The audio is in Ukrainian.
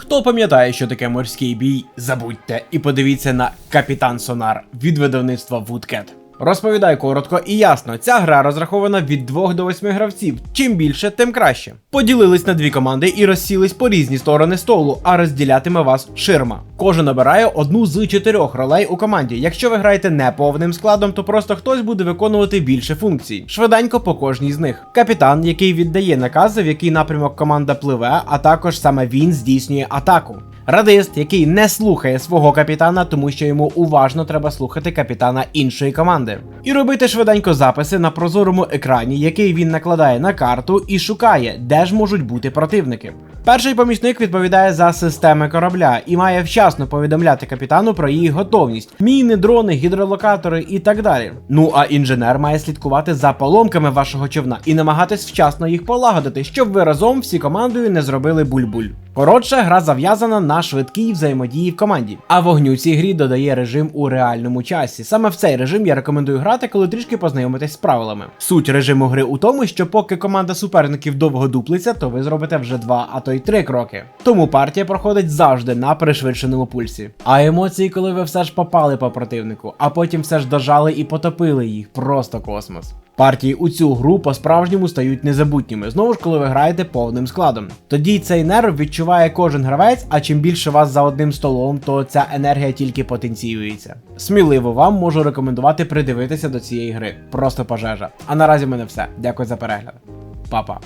Хто пам'ятає, що таке морський бій, забудьте і подивіться на Капітан Сонар від видавництва Woodcat. Розповідаю коротко і ясно, ця гра розрахована від 2 до 8 гравців. Чим більше, тим краще. Поділились на дві команди і розсілись по різні сторони столу, а розділятиме вас ширма. Кожен обирає одну з чотирьох ролей у команді. Якщо ви граєте не повним складом, то просто хтось буде виконувати більше функцій. Швиденько по кожній з них. Капітан, який віддає накази, в який напрямок команда пливе, а також саме він здійснює атаку. Радист, який не слухає свого капітана, тому що йому уважно треба слухати капітана іншої команди. І робити швиденько записи на прозорому екрані, який він накладає на карту і шукає, де ж можуть бути противники. Перший помічник відповідає за системи корабля і має вчасно повідомляти капітану про її готовність, міни, дрони, гідролокатори і так далі. Ну а інженер має слідкувати за поломками вашого човна і намагатись вчасно їх полагодити, щоб ви разом всі командою не зробили буль-буль. Коротше, гра зав'язана на швидкій взаємодії в команді. А вогню цій грі додає режим у реальному часі. Саме в цей режим я рекомендую грати, коли трішки познайомитесь з правилами. Суть режиму гри у тому, що поки команда суперників довго дуплиться, то ви зробите вже два, а то й три кроки. Тому партія проходить завжди на пришвидшеному пульсі. А емоції, коли ви все ж попали по противнику, а потім все ж дожали і потопили їх, просто космос. Партії у цю гру по-справжньому стають незабутніми, знову ж коли ви граєте повним складом. Тоді цей нерв відчуває кожен гравець, а чим більше вас за одним столом, то ця енергія тільки потенціюється. Сміливо вам можу рекомендувати придивитися до цієї гри. Просто пожежа. А наразі в мене все. Дякую за перегляд. Па-па.